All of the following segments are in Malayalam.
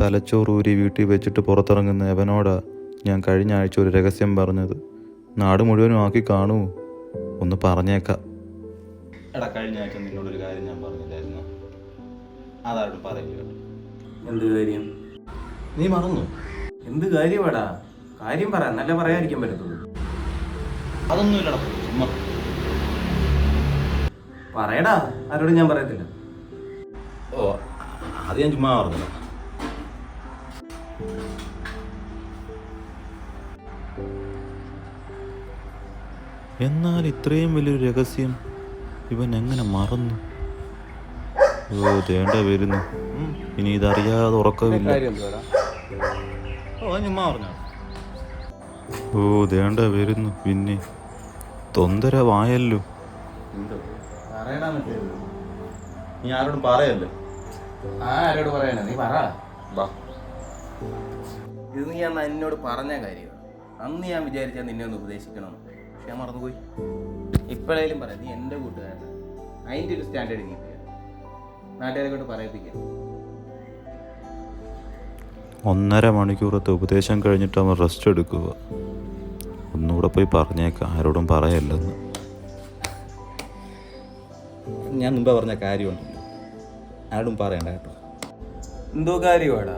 തലച്ചോറൂരി വീട്ടിൽ വെച്ചിട്ട് പുറത്തിറങ്ങുന്ന എവനോടാ ഞാൻ കഴിഞ്ഞ ആഴ്ച ഒരു രഹസ്യം പറഞ്ഞത്. നാട് മുഴുവനും ആക്കി കാണൂ. ഒന്ന് പറഞ്ഞേക്കാം. എടാ കഴിഞ്ഞ ആഴ്ച നിന്നോടൊരു കാര്യം ഞാൻ പറഞ്ഞില്ലായിരുന്നു? അതാരോട് പറയില്ല എന്ത് കാര്യം? നീ മറന്നു? എന്ത് കാര്യമാടാ? കാര്യം പറ നല്ല പറയാതിരിക്കാൻ പറ്റത്തുള്ളൂ. അതൊന്നുമില്ലടാ ചുമ്മാ. പറയടാ ആരോടും ഞാൻ പറയത്തില്ല. ഓ അത് ഞാൻ ചുമ്മാ പറഞ്ഞില്ല എന്നാൽ ഇത്രയും വലിയൊരു രഹസ്യം ഇവൻ എങ്ങനെ മറന്നു? ഓ തേണ്ട വരുന്നു. ഇനി ഇതറിയാതെ ഉറക്കമില്ല. ഓ പറഞ്ഞ തേണ്ട വരുന്നു. പിന്നെ തൊന്തരവായല്ലോ പറയടാ മറ്റേ നീ ആരോടും പറയല്ലേ? ആരോട് പറയാനാ നീ പറ. ഇത് നീ അന്ന് എന്നോട് പറഞ്ഞ കാര്യമാണ്. അന്ന് ഞാൻ വിചാരിച്ചാൽ നിന്നെ ഒന്ന് ഉപദേശിക്കണം. പക്ഷെ ഞാൻ മറന്നുപോയി. ഇപ്പോഴേലും പറയാം നീ എന്റെ കൂട്ടുകാരൻ അതിന്റെ ഒരു സ്റ്റാൻഡേർഡ് നീ ചെയ്യാം നാട്ടുകാരെ കൊണ്ട് പറയിപ്പിക്കാം. ഒന്നര മണിക്കൂറത്തെ ഉപദേശം കഴിഞ്ഞിട്ട് അവൻ റെസ്റ്റ് എടുക്കുക. ഒന്നുകൂടെ പോയി പറഞ്ഞേക്കാം ആരോടും പറയല്ലെന്ന്. ഞാൻ മുമ്പേ പറഞ്ഞ കാര്യമുണ്ടല്ലോ ആരോടും പറയണ്ട കേട്ടോ. എന്തോ കാര്യമാടാ?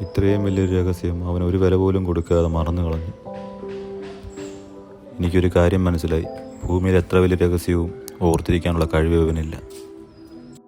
ഇത്രയും വലിയൊരു രഹസ്യം അവൻ ഒരു വില പോലും കൊടുക്കാതെ മറന്നു കളഞ്ഞു. എനിക്കൊരു കാര്യം മനസ്സിലായി. ഭൂമിയിൽ എത്ര വലിയ രഹസ്യവും ഓർത്തിരിക്കാനുള്ള കഴിവ് ഇവനില്ല.